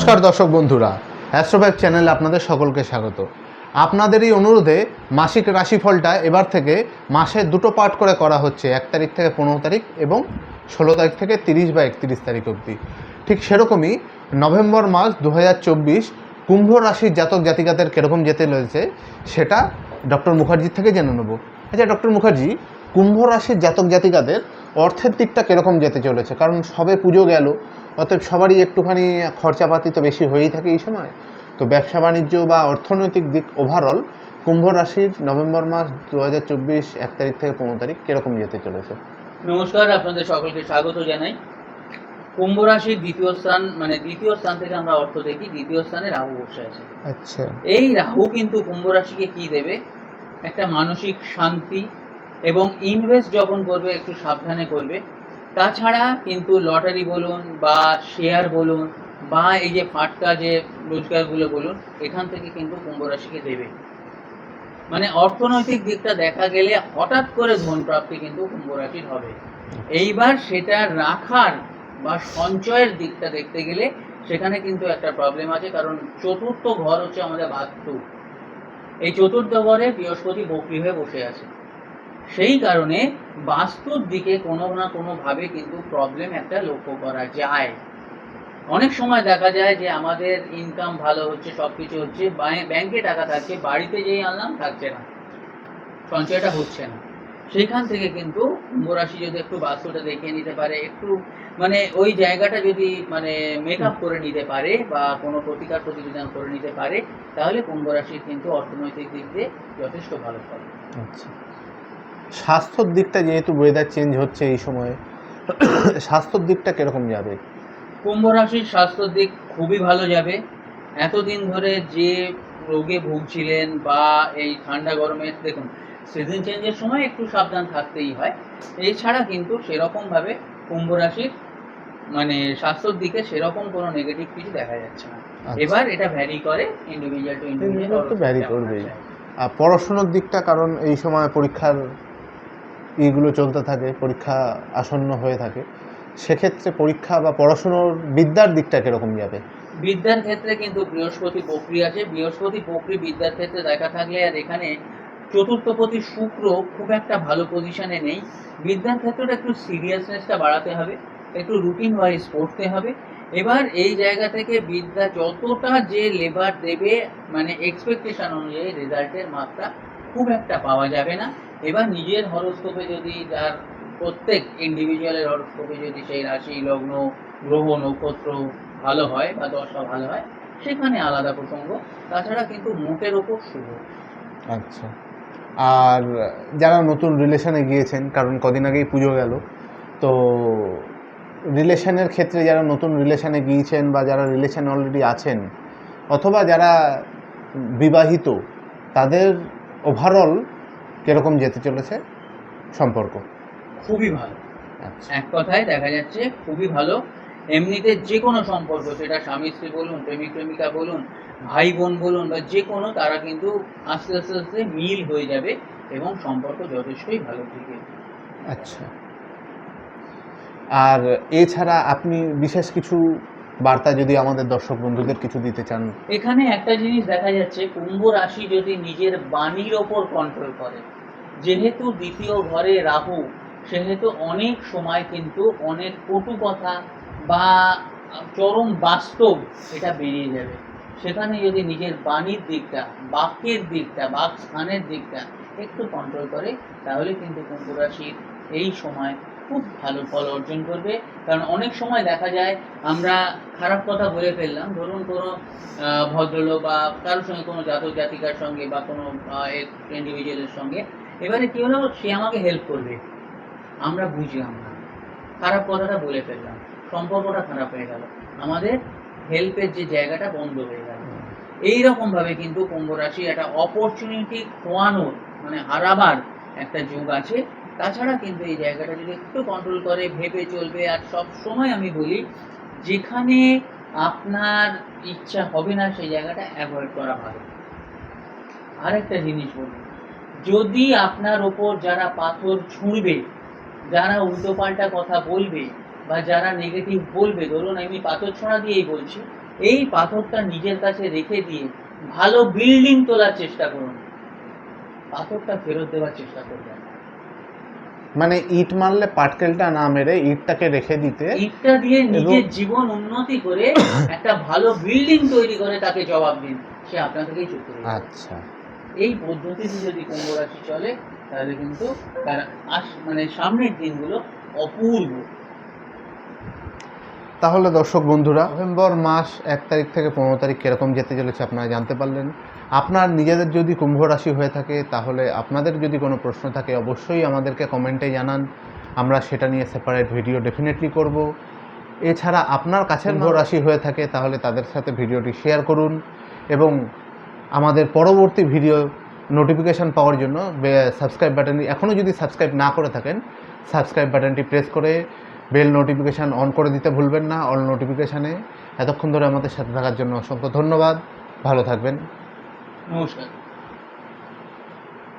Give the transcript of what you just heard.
নমস্কার দর্শক বন্ধুরা অ্যাস্ট্রোফ্যাক চ্যানেলে আপনাদের সকলকে স্বাগত। আপনাদেরই অনুরোধে মাসিক রাশিফলটা এবার থেকে মাসে দুটো পার্ট করে করা হচ্ছে, এক তারিখ থেকে পনেরো তারিখ এবং ষোলো তারিখ থেকে তিরিশ বা একত্রিশ তারিখ অবধি। ঠিক সেরকমই নভেম্বর মাস দু হাজার চব্বিশ কুম্ভ রাশির জাতক জাতিকাদের কীরকম যেতে রয়েছে, সেটা ডক্টর মুখার্জির থেকে জেনে নেব। আচ্ছা ডক্টর মুখার্জি, কুম্ভ রাশির জাতক জাতিকাদের অর্থের দিকটা কীরকম যেতে চলেছে? কারণ সবে পুজো গেল অতএব সবারই একটুখানি খরচাপাতি তো বেশি হয়েই থাকে এই সময়। তো ব্যবসা বাণিজ্য বা অর্থনৈতিক দিক ওভারঅল কুম্ভ রাশির নভেম্বর মাস দু হাজার চব্বিশ এক তারিখ থেকে পনেরো তারিখ কীরকম যেতে চলেছে? নমস্কার আপনাদের সকলকে স্বাগত জানাই। কুম্ভ রাশির দ্বিতীয় স্থান মানে দ্বিতীয় স্থান থেকে আমরা অর্থ দেখি দ্বিতীয় স্থানে রাহু বসে আছে। আচ্ছা। এই রাহু কিন্তু কুম্ভ রাশিকে কি দেবে? একটা মানসিক শান্তি এবং ইনভেস্ট যখন করবে একটু সাবধানে করবে। তাছাড়া কিন্তু লটারি বলুন বা শেয়ার বলুন বা এই যে ফাটকা যে রোজগারগুলো বলুন, এখান থেকে কিন্তু কুম্ভ রাশিকে দেবে। মানে অর্থনৈতিক দিকটা দেখা গেলে হঠাৎ করে ধন প্রাপ্তি কিন্তু কুম্ভ রাশির হবে। এইবার সেটা রাখার বা সঞ্চয়ের দিকটা দেখতে গেলে সেখানে কিন্তু একটা প্রবলেম আছে, কারণ চতুর্থ ঘর হচ্ছে আমাদের বাস্তু। এই চতুর্থ ঘরে বৃহস্পতি বকরি হয়ে বসে আছে। সেই কারণে বাস্তুর দিকে কোনো না কোনো ভাবে কিন্তু প্রবলেম একটা লক্ষ্য করা যায়। অনেক সময় দেখা যায় যে আমাদের ইনকাম ভালো হচ্ছে, সবকিছু হচ্ছে ব্যাংকে টাকা থাকছে, বাড়িতে যেই আনলাম থাকছে না। সঞ্চয়টা হচ্ছে না। সেখান থেকে কিন্তু কুম্ভ রাশি যদি একটু বাস্তুটা দেখিয়ে নিতে পারে, একটু মানে ওই জায়গাটা যদি মানে মেক আপ করে নিতে পারে বা কোনো প্রতিকার প্রতিবিধান করে নিতে পারে, তাহলে কুম্ভ রাশির কিন্তু অর্থনৈতিক দিক দিয়ে যথেষ্ট ভালো ফল। আচ্ছা। স্বাস্থ্যর দিকটা যেহেতু ওয়েদার চেঞ্জ হচ্ছে এই সময়ে স্বাস্থ্যর দিকটা কীরকম যাবে? কুম্ভ রাশির স্বাস্থ্যের দিক খুবই ভালো যাবে। এতদিন ধরে যে রোগে ভুগছিলেন বা এই ঠান্ডা গরমে দেখুন সিজন চেঞ্জের সময় একটু সাবধান থাকতেই হয়। এছাড়া কিন্তু সেরকম ভাবে কুম্ভ রাশির মানে স্বাস্থ্যর দিকে সেরকম কোনো নেগেটিভ কিছু দেখা যাচ্ছে না। আচ্ছা। এবার এটা ভ্যারি করে ইন্ডিভিজুয়াল টু Individual তো ইন্ডিভিজুয়াল করবেই। আর পড়াশোনার দিকটা কারণ এই সময় পরীক্ষার ইগুলো চলতে থাকে, পরীক্ষা আসন্ন হয়ে থাকে, সেক্ষেত্রে পরীক্ষা বা পড়াশুনোর বিদ্যার দিকটা কীরকম যাবে? বিদ্যার ক্ষেত্রে কিন্তু বৃহস্পতি বকরি আছে। বৃহস্পতি বকরি বিদ্যার ক্ষেত্রে দেখা থাকলে আর এখানে চতুর্থপতি শুক্র খুব একটা ভালো পজিশনে নেই। বিদ্যার ক্ষেত্রে একটু সিরিয়াসনেসটা বাড়াতে হবে, একটু রুটিন ওয়াইজ পড়তে হবে। এবার এই জায়গা থেকে বিদ্যা যতটা যে লেবার দেবে মানে এক্সপেকটেশন অনুযায়ী রেজাল্টের মাত্রা খুব একটা পাওয়া যাবে না। এবার নিজের হরস্কোপে যদি তার প্রত্যেক ইন্ডিভিজুয়ালের হরস্কোপে যদি সেই রাশি, লগ্ন, গ্রহ, নক্ষত্র ভালো হয় বা দশা ভালো হয়, সেখানে আলাদা প্রসঙ্গ। তাছাড়া কিন্তু মোটের ওপর শুভ। আচ্ছা। আর যারা নতুন রিলেশনে গিয়েছেন, কারণ কদিন আগেই পুজো গেল, তো রিলেশনের ক্ষেত্রে যারা নতুন রিলেশনে গিয়েছেন বা যারা রিলেশনে অলরেডি আছেন, অথবা যারা বিবাহিত, তাদের ওভারঅল কীরকম যেতে চলেছে সম্পর্ক? খুবই ভালো। আচ্ছা। এক কথায় দেখা যাচ্ছে খুবই ভালো। এমনিতে যে কোনো সম্পর্ক সেটা স্বামী স্ত্রী বলুন প্রেমিক প্রেমিকা বলুন ভাই বোন বলুন বা যে কোনো তারা কিন্তু আস্তে আস্তে আস্তে মিল হয়ে যাবে এবং সম্পর্ক যথেষ্টই ভালো থেকে আচ্ছা। আর এছাড়া আপনি বিশেষ কিছু বার্তা যদি আমাদের দর্শক বন্ধুদের কিছু দিতে চান। এখানে একটা জিনিস দেখা যাচ্ছে, কুম্ভ রাশি যদি নিজের বাণীর ওপর কন্ট্রোল করে, যেহেতু দ্বিতীয় ঘরে রাহু, সেহেতু অনেক সময় কিন্তু অনেক কটু কথা বা চরম বাস্তব এটা বেরিয়ে যাবে। সেখানে যদি নিজের বাণীর দিকটা, বাক্যের দিকটা বাক স্থানের দিকটা একটু কন্ট্রোল করে, তাহলে কিন্তু কুম্ভ রাশির এই সময় খুব ভালো ফল অর্জন করবে। কারণ অনেক সময় দেখা যায়, আমরা খারাপ কথা বলে ফেললাম। ধরুন কোনো ভদ্রলোক বা কারোর সঙ্গে কোনো জাতক জাতিকার সঙ্গে বা কোনো ইন্ডিভিজুয়ালের সঙ্গে, এবারে কি হলো? সে আমাকে হেল্প করবে। আমরা বুঝলাম না। খারাপ কথাটা বলে ফেললাম। সম্পর্কটা খারাপ হয়ে গেল। আমাদের হেল্পের যে জায়গাটা বন্ধ হয়ে গেল। এইরকম ভাবে কিন্তু কুম্ভ রাশি একটা অপরচুনিটি খোয়ানোর মানে হারাবার একটা যুগ আছে। তাছাড়া কিন্তু এই জায়গাটা যদি একটু কন্ট্রোল করে, ভেবে চলবে, আর সব সময় আমি বলি, যেখানে আপনার ইচ্ছা হবে না, সেই জায়গাটা অ্যাভয়েড করা ভালো আরেকটা জিনিস বলি, যদি আপনার ওপর যারা পাথর ছুঁড়বে, যারা উল্টোপাল্টা কথা বলবে, বা যারা নেগেটিভ বলবে, ধরুন আমি পাথর ছোঁড়া দিয়েই বলছি, এই পাথরটা নিজের কাছে রেখে দিয়ে ভালো বিল্ডিং তোলার চেষ্টা করুন পাথরটা ফেরত দেওয়ার চেষ্টা করবেন। মানে ইট মারলে পাটকেলটা না মেরে ইটটাকে রেখে দিতে ইটটা দিয়ে নিজের জীবন উন্নতি করে একটা ভালো বিল্ডিং তৈরি করে তাকে জবাব দিন। সে আপনার থেকেই চুপ করে। আচ্ছা। এই পদ্ধতিতে যদি কুম্ভ রাশি চলে তাহলে কিন্তু তার আস- মানে সামনের দিনগুলো অপূর্ব। তাহলে দর্শক বন্ধুরা, নভেম্বর মাস এক তারিখ থেকে পনেরো তারিখ কীরকম যেতে চলেছে আপনারা জানতে পারলেন। আপনার নিজেদের যদি কুম্ভ রাশি হয়ে থাকে, তাহলে আপনাদের যদি কোনো প্রশ্ন থাকে, অবশ্যই আমাদেরকে কমেন্টে জানান। আমরা সেটা নিয়ে সেপারেট ভিডিও ডেফিনেটলি করব। এছাড়া আপনার কাছের কুম্ভ রাশি হয়ে থাকে, তাহলে তাদের সাথে ভিডিওটি শেয়ার করুন এবং আমাদের পরবর্তী ভিডিও নোটিফিকেশান পাওয়ার জন্য সাবস্ক্রাইব বাটনটি এখনও যদি সাবস্ক্রাইব না করে থাকেন সাবস্ক্রাইব বাটনটি প্রেস করে বেল নোটিফিকেশান অন করে দিতে ভুলবেন না, অল নোটিফিকেশানে এতক্ষণ ধরে আমাদের সাথে থাকার জন্য অসংখ্য ধন্যবাদ। ভালো থাকবেন। নমস্কার।